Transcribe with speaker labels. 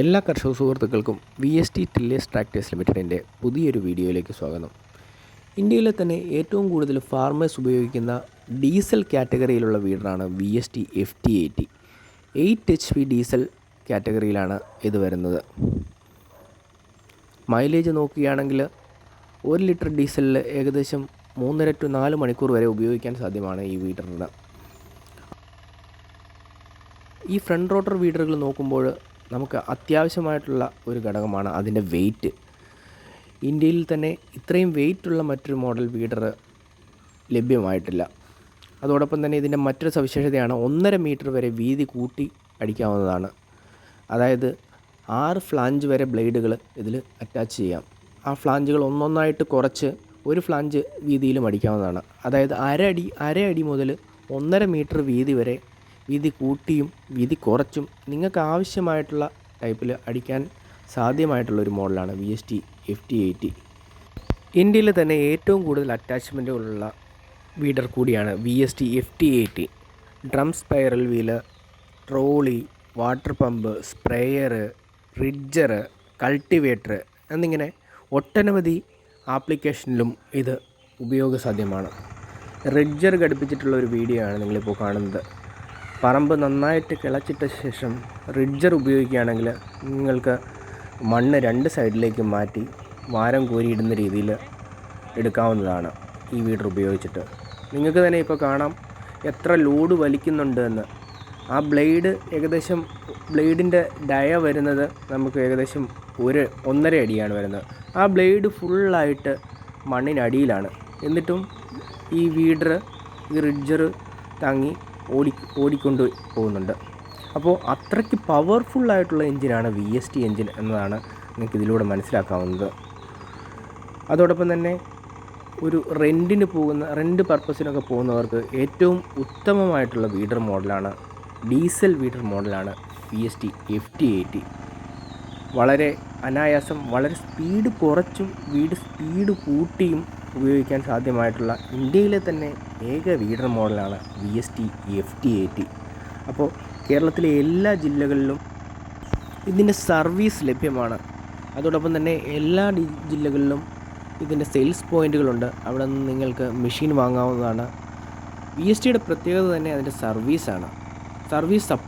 Speaker 1: എല്ലാ കർഷക സുഹൃത്തുക്കൾക്കും V S T tillers tractors ലിമിറ്റഡിന്റെ പുതിയൊരു വീഡിയോയിലേക്ക് സ്വാഗതം. ഇന്ത്യയിലെ തന്നെ ഏറ്റവും കൂടുതൽ ഫാർമേഴ്സ് ഉപയോഗിക്കുന്ന ഡീസൽ കാറ്റഗറിയിലുള്ള വീടാണ് V S T F T eighty eight H P diesel കാറ്റഗറിയിലാണ് ഇത് വരുന്നത്. മൈലേജ് നോക്കുകയാണെങ്കിൽ ഒരു ലിറ്റർ ഡീസലിൽ ഏകദേശം മൂന്നര ടു നാല് മണിക്കൂർ വരെ ഉപയോഗിക്കാൻ സാധ്യമാണ് ഈ വീഡറിന് ഈ ഫ്രണ്ട് റോട്ടർ വീഡറുകൾ നോക്കുമ്പോൾ നമുക്ക് അത്യാവശ്യമായിട്ടുള്ള ഒരു ഘടകമാണ് അതിന്റെ വെയിറ്റ് ഇന്ത്യയിൽ തന്നെ ഇത്രയും വെയിറ്റുള്ള മറ്റൊരു മോഡൽ വീഡർ ലഭ്യമായിട്ടില്ല. അതോടൊപ്പം തന്നെ ഇതിന്റെ മറ്റൊരു സവിശേഷതയാണ് ഒന്നര മീറ്റർ വരെ വീതി കൂട്ടി അടിക്കാവുന്നതാണ്. അതായത് ആറ് ഫ്ലാഞ്ച് വരെ ബ്ലേഡുകൾ ഇതിൽ അറ്റാച്ച് ചെയ്യാം. ആ ഫ്ലാഞ്ചുകൾ ഒന്നൊന്നായിട്ട് കുറച്ച് ഒരു ഫ്ലാഞ്ച് വീതിയിലും അടിക്കാവുന്നതാണ്. അതായത് അര അടി അര അടി മുതൽ ഒന്നര മീറ്റർ വീതി വരെ വീതി കൂട്ടിയും വീതി കുറച്ചും നിങ്ങൾക്ക് ആവശ്യമായിട്ടുള്ള ടൈപ്പിൽ അടിക്കാൻ സാധ്യമായിട്ടുള്ള ഒരു മോഡലാണ് V S T F T eighty ഇന്ത്യയിൽ തന്നെ ഏറ്റവും കൂടുതൽ അറ്റാച്ച്മെന്റുകളുള്ള വീഡർ കൂടിയാണ് V S T F T eighty drum spiral wheel trolley water pump sprayer ridger cultivator എന്നിങ്ങനെ ഒട്ടനവധി ആപ്ലിക്കേഷനിലും ഇത് ഉപയോഗസാധ്യമാണ്. റിഡ്ജർ ഘടിപ്പിച്ചിട്ടുള്ള ഒരു വീഡിയോ ആണ് നിങ്ങളിപ്പോൾ കാണുന്നത്. പറമ്പ് നന്നായിട്ട് കിളച്ചിട്ട ശേഷം റിഡ്ജർ ഉപയോഗിക്കുകയാണെങ്കിൽ നിങ്ങൾക്ക് മണ്ണ് രണ്ട് സൈഡിലേക്ക് മാറ്റി വാരം കോരിയിടുന്ന രീതിയിൽ എടുക്കാവുന്നതാണ് ഈ വീഡർ ഉപയോഗിച്ചിട്ട്. നിങ്ങൾക്ക് തന്നെ ഇപ്പോൾ കാണാം എത്ര ലോഡ് വലിക്കുന്നുണ്ട് എന്ന്. ആ ബ്ലേഡ് ഏകദേശം ബ്ലേഡിന്റെ ഡയ വരുന്നത് നമുക്ക് ഏകദേശം ഒരു ഒന്നര അടിയാണ് വരുന്നത്. ആ ബ്ലേഡ് ഫുള്ളായിട്ട് മണ്ണിനടിയിലാണ്. എന്നിട്ടും ഈ വീഡർ ഈ റിഡ്ജർ താങ്ങി ഓടി ഓടിക്കൊണ്ട് പോകുന്നുണ്ട്. അപ്പോൾ അത്രയ്ക്ക് പവർഫുള്ളായിട്ടുള്ള എഞ്ചിനാണ് വി എസ് ടി എഞ്ചിൻ എന്നതാണ് നിങ്ങൾക്ക് ഇതിലൂടെ മനസ്സിലാക്കാവുന്നത്. അതോടൊപ്പം തന്നെ ഒരു റെന്റിന് പോകുന്ന റെന്റ് പർപ്പസിനൊക്കെ പോകുന്നവർക്ക് ഏറ്റവും ഉത്തമമായിട്ടുള്ള വീഡർ മോഡലാണ് ഡീസൽ വീഡർ മോഡലാണ് V S T F T eighty വളരെ അനായാസം വളരെ സ്പീഡ് കുറച്ചും വീട് സ്പീഡ് കൂട്ടിയും ഉപയോഗിക്കാൻ സാധ്യമായിട്ടുള്ള ഇന്ത്യയിലെ തന്നെ ഏക വീഡർ മോഡലാണ് V S T F T eighty. അപ്പോൾ കേരളത്തിലെ എല്ലാ ജില്ലകളിലും ഇതിന്റെ സർവീസ് ലഭ്യമാണ്. അതോടൊപ്പം തന്നെ എല്ലാ ജില്ലകളിലും ഇതിന്റെ സെയിൽസ് പോയിന്റുകളുണ്ട് അവിടെ നിന്ന് നിങ്ങൾക്ക് മെഷീൻ വാങ്ങാവുന്നതാണ്. വി എസ് ടിയുടെ പ്രത്യേകത തന്നെ അതിന്റെ സർവീസാണ്. Service support